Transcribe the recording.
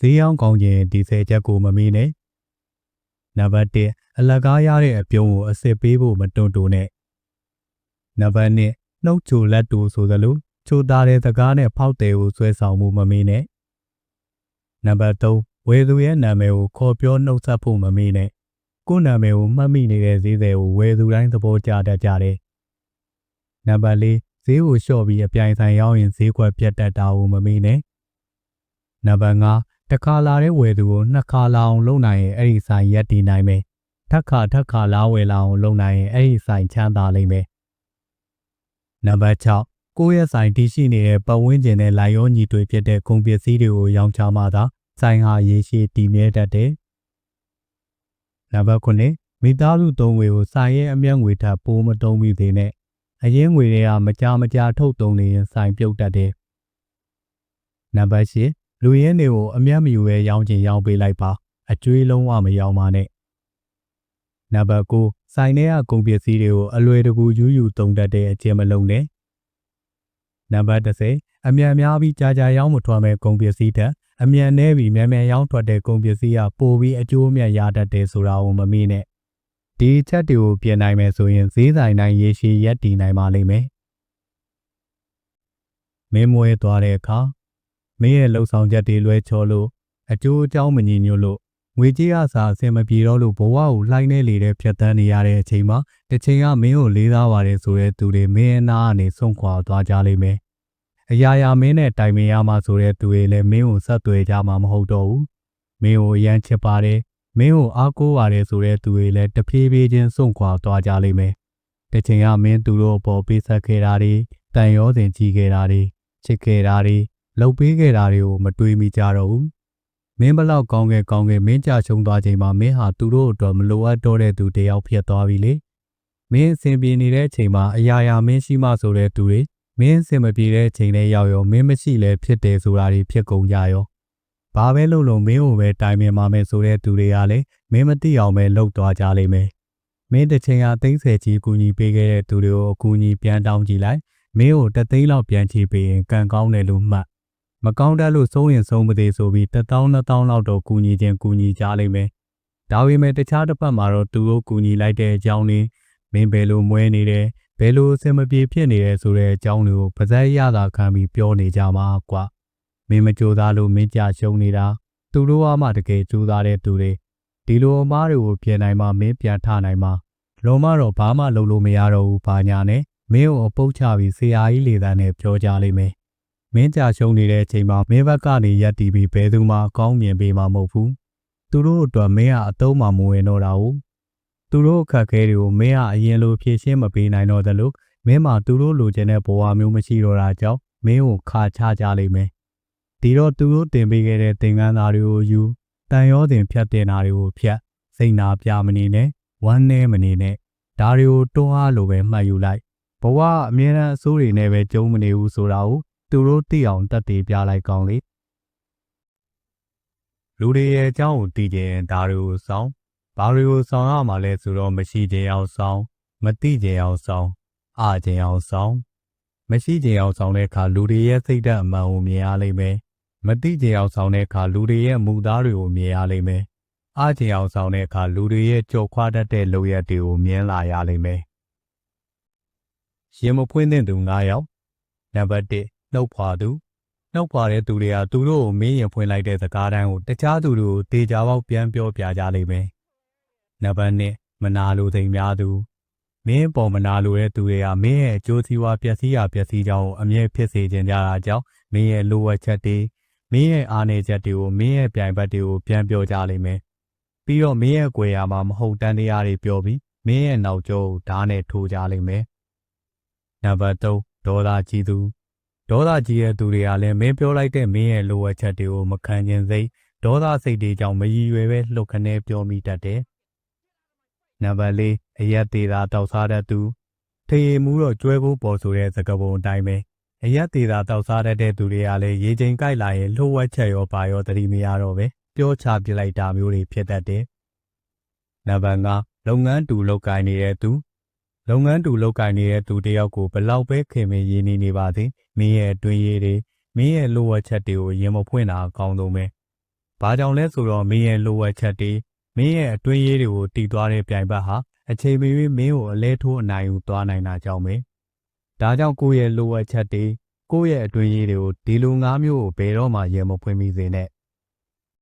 ဈေးရောင်းကောင်းခြင်းဒီဆယ်ချက်ကိုမမေးနဲ့နံပါတ်1အလကားရတဲ့အပြုံးကိုအစ်စ်ပေးဖို့မတွန့်တိုနဲ့နံပါတ်2နှုတ်ချိုလက်တူဆိုသလိုချိုသားတဲ့စကားနဲ့ဖောက်တယ်ကိုဆွဲဆောင်မှုမမေးနဲ့နံပါတ်3ဝယ်သူရဲ့နာမည်ကိုခေါ်ပြောနှုတ်ဆက်ဖို့မမေးနဲ့ကိုယ်နာမည်ကိုမှတ်မိနေတဲ့ဈေးသည်ကိုဝယ်သူတိုင်းသဘောကျတတ်ကြတယ်နံပါတ်4ဈေးကိုလျှော့ပြီးအပြိုင်ဆိုင်ရောက်ရင်ဈေးကွက်ပြတ်တက်တာကိုမမေ့နဲ့နံပါတ်5 တစ်ခါလာတဲ့ဝယ်သူကိုနှစ်ခါလာအောင်လုပ်နိုင်ရင်အဲ့ဒီဆိုင်ရက်တည်နိုင်မယ်ထပ်ခါထပ်ခါလာဝယ်လာအောင်လုပ်နိုင်ရင်အဲ့ဒီဆိုင်ချမ်းသာလိမ့်မယ်နံပါတ်6ကိုယ့်ရဲ့ဆိုင်တည်ရှိနေတဲ့ပတ်ဝန်းကျင်နဲ့လိုက်ရောညီတွေဖြစ်တဲ့ကုန်ပစ္စည်းတွေကိုရောင်းချမှသာဆိုင်ဟာရေရှည်တည်မြဲတတ်တယ်နံပါတ်9မိသားစုသုံးဝေကိုဆိုင်ရဲ့အမျက်ငွေထပ်ပိုးမတုံးမိသေးနဲ့အရင်ငွေတွေကမကြမကြာထုတ်တုံနေရင်ဆိုင်ပြုတ်တတ်တယ်။နံပါတ်၈ လူရင်းတွေကိုအမျက်မယူရဲရောင်းချင်ရောင်းပေးလိုက်ပါအကျွေးလုံးဝမရောင်းပါနဲ့။နံပါတ်9ဆိုင်ထဲကကုန်ပစ္စည်းတွေကိုအလွယ်တကူယူယူတုံတတ်တဲ့အကျင့်မလုံးနဲ့။နံပါတ်10အမြန်များပြီးကြာကြာရောင်းမထွက်မဲ့ကုန်ပစ္စည်းတက်အမြန်နှဲပြီးမြန်မြန်ရောင်းထွက်တဲ့ကုန်ပစ္စည်းကပိုပြီးအကျိုးအမြတ်ရတတ်တယ်ဆိုတာကိုမမေ့နဲ့ဒီချက်တွေကိုပြင်နိုင်မယ်ဆိုရင်ဈေးဆိုင်တိုင်းရေရှည်ရက်တည်နိုင်ပါလိမ့်မယ်မင်းမွေးသွားတဲ့အခါ မင်းရဲ့လှုပ်ဆောင်ချက်တွေလွဲချော်လို့အကျိုးအကြောင်းမညီညွတ်လို့ငွေကြေးအစားအဆင်မပြေတော့လို့ဘဝကိုလှိုင်းနေလေတဲ့ဖြတ်တန်းနေရတဲ့အချိန်မှာတစ်ချိန်ကမင်းကိုလေးစားပါတယ်ဆိုတဲ့သူတွေမင်းအနာကနေဆုံးခွာသွားကြလိမ့်မယ်အရာရာမင်းနဲ့တိုင်ပင်ရမှာဆိုတဲ့သူတွေလည်းမင်းကိုဆက်သွယ်ကြမှာမဟုတ်တော့ဘူးမင်းကိုအရန်ချစ်ပါတယ်မင်းကိုအားကိုးရတယ်ဆိုတဲ့သူတွေလည်းတဖြည်းဖြည်းချင်းစွန့်ခွာသွားကြလိမ့်မယ်တစ်ချိန်ကမင်းသူတို့အပေါ်ပေးဆက်ခဲ့တာတွေတန်ရောစဉ်ကြည့်ခဲ့တာတွေချစ်ခဲ့တာတွေ လှုပ်ပေးခဲ့တာတွေကိုမတွေးမိကြတော့ဘူးမင်းဘလောက်ကောင်းခဲ့ကောင်းခဲ့မင်းကြရှုံးသွားချိန်မှာမင်းဟာသူတို့အတွက်မလိုအပ်တော့တဲ့သူတယောက်ဖြစ်သွားပြီလေမင်းအဆင်ပြေနေတဲ့အချိန်မှာအရာရာမင်းရှိမှဆိုတဲ့သူတွေမင်းအဆင်မပြေတဲ့အချိန်လေးရောက်ရောမင်းမရှိလဲဖြစ်တယ်ဆိုတာတွေဖြစ်ကုန်ကြရောဘာပဲလုပ်လို့မင်းကိုပဲတိုင်ပင်ပါမယ်ဆိုတဲ့သူတွေကလည်းမင်းမသိအောင်ပဲလှုပ်သွားကြလိမ့်မယ်မင်းတစ်ချိန်ဟာသိန်းဆယ်ကြီးကူညီပေးခဲ့တဲ့သူတွေကိုအကူအညီပြန်တောင်းကြည့်လိုက်မင်းကိုတသိန်းလောက်ပြန်ချီပေးရင်ကံကောင်းတယ်လို့မှတ် မကောင်းတတ်လို့ဆုံးရင်ဆုံးမသေးဆိုပြီးတစ်တောင်းနှစ်တောင်းလောက်တော့ကူညီခြင်းကူညီကြလိမ့်မယ်ဒါပေမဲ့တခြားတစ်ဖက်မှာတော့သူတို့ကူညီလိုက်တဲ့အကြောင်းလေးမင်းဘယ်လိုမွဲနေတယ်ဘယ်လိုအဆင်မပြေဖြစ်နေတယ်ဆိုတဲ့အကြောင်းတွေကိုပါဇက်ရတာခံပြီးပြောနေကြမှာကွာမင်းမကြိုးစားလို့မင်းကြရှုံးနေတာသူတို့ကမှတကယ်ကြိုးစားတဲ့သူတွေဒီလိုအမားတွေကိုပြင်နိုင်မှမင်းပြန်ထနိုင်မှလုံးမတော့ဘာမှလုပ်လို့မရတော့ဘူးဘာညာနဲ့မင်းကိုအပုတ်ချပြီးဆရာကြီးလေတန်းနဲ့ပြောကြလိမ့်မယ် မင်းကြရှုံးနေတဲ့အချိန်မှာမင်းဘက်ကနေရက်တီပြီးဘယ်သူမှအကောင်းမြင်ပေးမှာမဟုတ်ဘူးသူတို့အတွက်မင်းကအတုံးမှမဝင်တော့တာဘူးသူတို့အခက်ခဲတွေကိုမင်းကအရင်လိုဖြေရှင်းမပေးနိုင်တော့သလိုမင်းမှာသူတို့လိုချင်တဲ့ဘဝမျိုးမရှိတော့တာကြောင့်မင်းကိုခါချကြလိမ့်မယ်ဒီတော့သူတို့တင်ပေးခဲ့တဲ့သင်္ကန်းသားတွေကိုယူတန်ရောတင်ဖြတ်တင်တာတွေကိုဖြတ်စိတ်နာပြမနေနဲ့ဝမ်းနေမနေနဲ့ဒါတွေကိုတွန်းအားလိုပဲမှတ်ယူလိုက်ဘဝအမြဲတမ်းအစိုးတွေနဲ့ပဲကြုံမနေဘူးဆိုတာကို သူတို့သိအောင်တတ်သိပြလိုက်ကောင်းလေလူတွေရဲ့အကြောင်းကိုသိကြရင်ဒါတွေကိုစောင်းဘာတွေကိုစောင်းရမှာလဲဆိုတော့မရှိခြင်းအောင်စောင်းမသိခြင်းအောင်စောင်းအားခြင်းအောင်စောင်းမရှိခြင်းအောင်ဆောင်တဲ့အခါလူတွေရဲ့စိတ်ဓာတ်အမှန်ကိုမြင်ရလိမ့်မယ်မတိကျအောင်ဆောင်တဲ့အခါလူတွေရဲ့မူသားတွေကိုမြင်ရလိမ့်မယ်။အားကျအောင်ဆောင်တဲ့အခါလူတွေရဲ့ကြော်ခွာတတ်တဲ့လုပ်ရက်တွေကိုမြင်လာရလိမ့်မယ်။ရင်မဖွင့်တဲ့သူ9ယောက်နံပါတ်1 နှုတ်ဖွာသူနှုတ်ဖွာတဲ့သူတွေကသူတို့ကိုမင်းရင်ဖွင့်လိုက်တဲ့စကားတန်းကိုတခြားသူတို့ကိုတေချာပေါက်ပြန်ပြောပြကြလိမ့်မယ်။နံပါတ်2မနာလိုသိမ်းများသူမင်းပေါ်မနာလိုတဲ့သူတွေကမင်းရဲ့အကျိုးစီးပွားပျက်စီးရပျက်စီးကြောင်းကိုအမြဲဖြစ်စေခြင်းကြတာကြောင့်မင်းရဲ့လိုအပ်ချက်တွေမင်းရဲ့အားနည်းချက်တွေကိုမင်းရဲ့ပြိုင်ဘက်တွေကိုပြန်ပြောကြလိမ့်မယ်။ပြီးတော့မင်းရဲ့ကြွယ်ရာမှာမဟုတ်တန်းတရားတွေပြောပြီးမင်းရဲ့နောက်ကျောကိုဓာတ်နဲ့ထိုးကြလိမ့်မယ်။နံပါတ်3ဒေါသကြီးသူ ဒေါသကြီးတဲ့သူတွေကလည်းမင်းပြောလိုက်တဲ့မင်းရဲ့လိုအပ်ချက်တွေကိုမခံခြင်းစိတ်ဒေါသစိတ်တွေကြောင့်မရည်ရွယ်ပဲလှုပ်ခနဲပြောမိတတ်တယ်။နံပါတ်4အရက်သေးတာတောက်စားတတ်သူထေရီမူတော့ကျွဲဖို့ပေါ်ဆိုတဲ့သကပုံအတိုင်းပဲအရက်သေးတာတောက်စားတတ်တဲ့သူတွေကလည်းရေချိန်ကြိုက်လာရင်လှုပ်ဝက်ချက်ရောပါရောတတိမရတော့ပဲပြောချပြလိုက်တာမျိုးတွေဖြစ်တတ်တယ်။နံပါတ်5လုပ်ငန်းတူလုပ်ကိုင်နေတဲ့သူ လုပ်ငန်းတူလုပ်ကိုင်နေတဲ့သူတယောက်ကိုဘလောက်ပဲခင်မင်းရင်းနေနေပါစေမင်းရဲ့အတွင်းရေးတွေမင်းရဲ့လိုဝက်ချက်တွေကိုရင်မဖွင့်တာအကောင်းဆုံးပဲ။ဘာကြောင့်လဲဆိုတော့မင်းရဲ့လိုဝက်ချက်တွေမင်းရဲ့အတွင်းရေးတွေကိုတည်သွားတဲ့ပြိုင်ဘက်ဟာအချိန်မီမင်းကိုအလဲထိုးအနိုင်ယူသွားနိုင်တာကြောင့်ပဲ။ဒါကြောင့်ကိုယ့်ရဲ့လိုဝက်ချက်တွေကိုယ့်ရဲ့အတွင်းရေးတွေကိုဒီလိုငါးမျိုးကိုဘယ်တော့မှရေမဖွင့်မိစေနဲ့